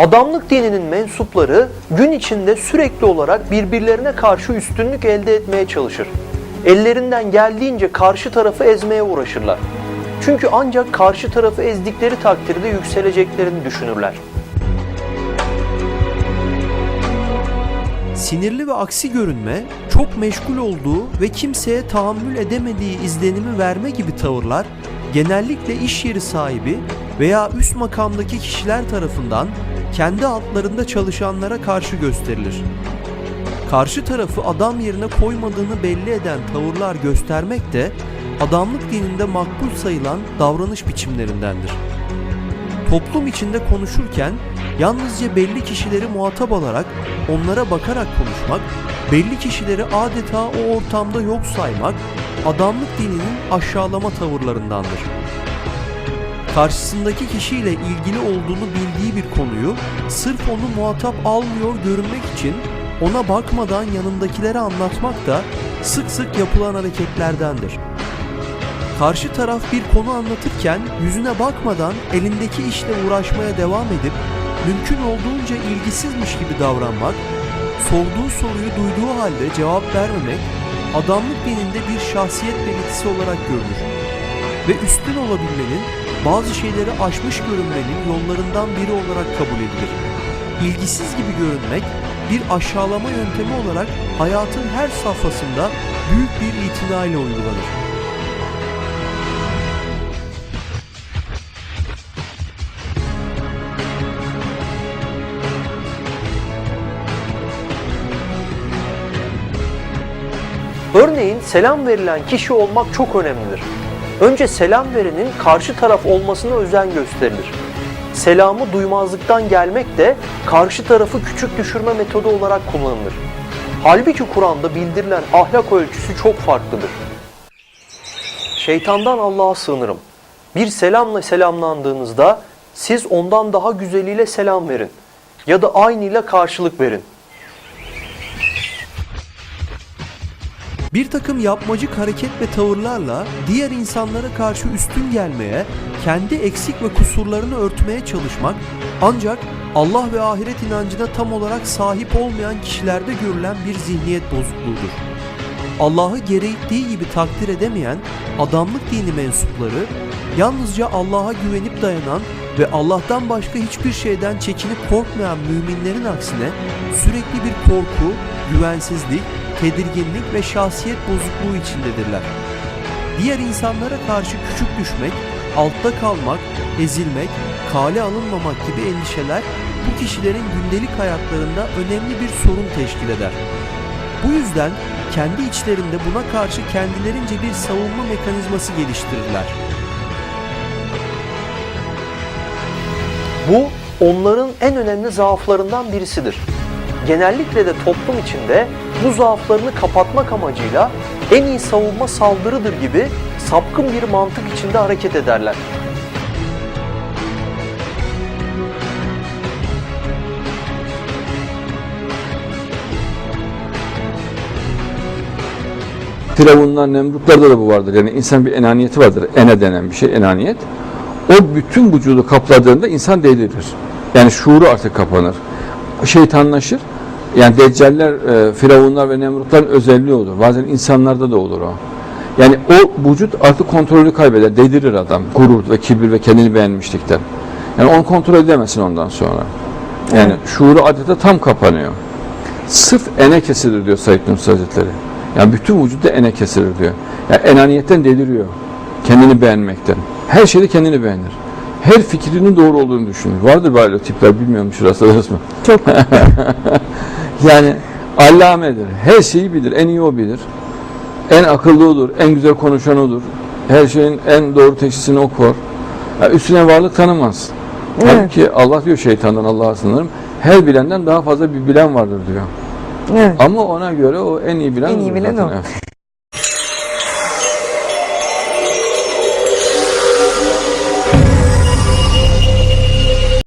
Adamlık dininin mensupları gün içinde sürekli olarak birbirlerine karşı üstünlük elde etmeye çalışır. Ellerinden geldiğince karşı tarafı ezmeye uğraşırlar. Çünkü ancak karşı tarafı ezdikleri takdirde yükseleceklerini düşünürler. Sinirli ve aksi görünme, çok meşgul olduğu ve kimseye tahammül edemediği izlenimi verme gibi tavırlar genellikle iş yeri sahibi veya üst makamdaki kişiler tarafından kendi altlarında çalışanlara karşı gösterilir. Karşı tarafı adam yerine koymadığını belli eden tavırlar göstermek de adamlık dininde makbul sayılan davranış biçimlerindendir. Toplum içinde konuşurken yalnızca belli kişileri muhatap alarak onlara bakarak konuşmak, belli kişileri adeta o ortamda yok saymak adamlık dininin aşağılama tavırlarındandır. Karşısındaki kişiyle ilgili olduğunu bildiği bir konuyu sırf onu muhatap almıyor görünmek için ona bakmadan yanındakilere anlatmak da sık sık yapılan hareketlerdendir. Karşı taraf bir konu anlatırken yüzüne bakmadan elindeki işle uğraşmaya devam edip mümkün olduğunca ilgisizmiş gibi davranmak, sorduğu soruyu duyduğu halde cevap vermemek adamlık dininde bir şahsiyet belirtisi olarak görülür. Ve üstün olabilmenin, bazı şeyleri aşmış görünmenin yollarından biri olarak kabul edilir. İlgisiz gibi görünmek bir aşağılama yöntemi olarak hayatın her safhasında büyük bir itinayla uygulanır. Örneğin selam verilen kişi olmak çok önemlidir. Önce selam verenin karşı taraf olmasına özen gösterilir. Selamı duymazlıktan gelmek de karşı tarafı küçük düşürme metodu olarak kullanılır. Halbuki Kur'an'da bildirilen ahlak ölçüsü çok farklıdır. Şeytandan Allah'a sığınırım. Bir selamla selamlandığınızda siz ondan daha güzeliyle selam verin ya da aynıyla karşılık verin. Bir takım yapmacık hareket ve tavırlarla diğer insanlara karşı üstün gelmeye, kendi eksik ve kusurlarını örtmeye çalışmak ancak Allah ve ahiret inancına tam olarak sahip olmayan kişilerde görülen bir zihniyet bozukluğudur. Allah'ı gerektiği gibi takdir edemeyen adamlık dini mensupları yalnızca Allah'a güvenip dayanan ve Allah'tan başka hiçbir şeyden çekinip korkmayan müminlerin aksine sürekli bir korku, güvensizlik, tedirginlik ve şahsiyet bozukluğu içindedirler. Diğer insanlara karşı küçük düşmek, altta kalmak, ezilmek, kale alınmamak gibi endişeler bu kişilerin gündelik hayatlarında önemli bir sorun teşkil eder. Bu yüzden kendi içlerinde buna karşı kendilerince bir savunma mekanizması geliştirirler. Bu onların en önemli zaaflarından birisidir. Genellikle de toplum içinde bu zaaflarını kapatmak amacıyla en iyi savunma saldırıdır gibi sapkın bir mantık içinde hareket ederler. Firavunlar, Nemrutlarda da bu vardır. Yani insan bir enaniyeti vardır. Ene denen bir şey, enaniyet. O bütün vücudu kapladığında insan delirir. Yani şuuru artık kapanır. Şeytanlaşır. Yani deccaller, e, firavunlar ve nemrutların özelliği olur. Bazen insanlarda da olur o. Yani o vücut artık kontrolü kaybeder, delirir adam. Gurur ve kibir ve kendini beğenmişlikten. Yani onu kontrol edemezsin ondan sonra. Yani şuuru adeta tam kapanıyor. Sırf ene kesilir diyor Said Nursi Hazretleri. Yani bütün vücutta ene kesilir diyor. Yani enaniyetten deliriyor. Kendini beğenmekten. Her şeyde kendini beğenir. Her fikrinin doğru olduğunu düşünür. Vardır böyle tipler bilmiyorum şurası mı? Çok. Yani allamedir. Her şeyi bilir. En iyi o bilir. En akıllı odur. En güzel konuşan odur. Her şeyin en doğru teşhisini okur. Yani üstüne varlık tanımaz. Evet. Halbuki Allah diyor şeytandan Allah'a sınırım. Her bilenden daha fazla bir bilen vardır diyor. Evet. Ama ona göre o en iyi bilen En iyi bilen zaten. o. Evet.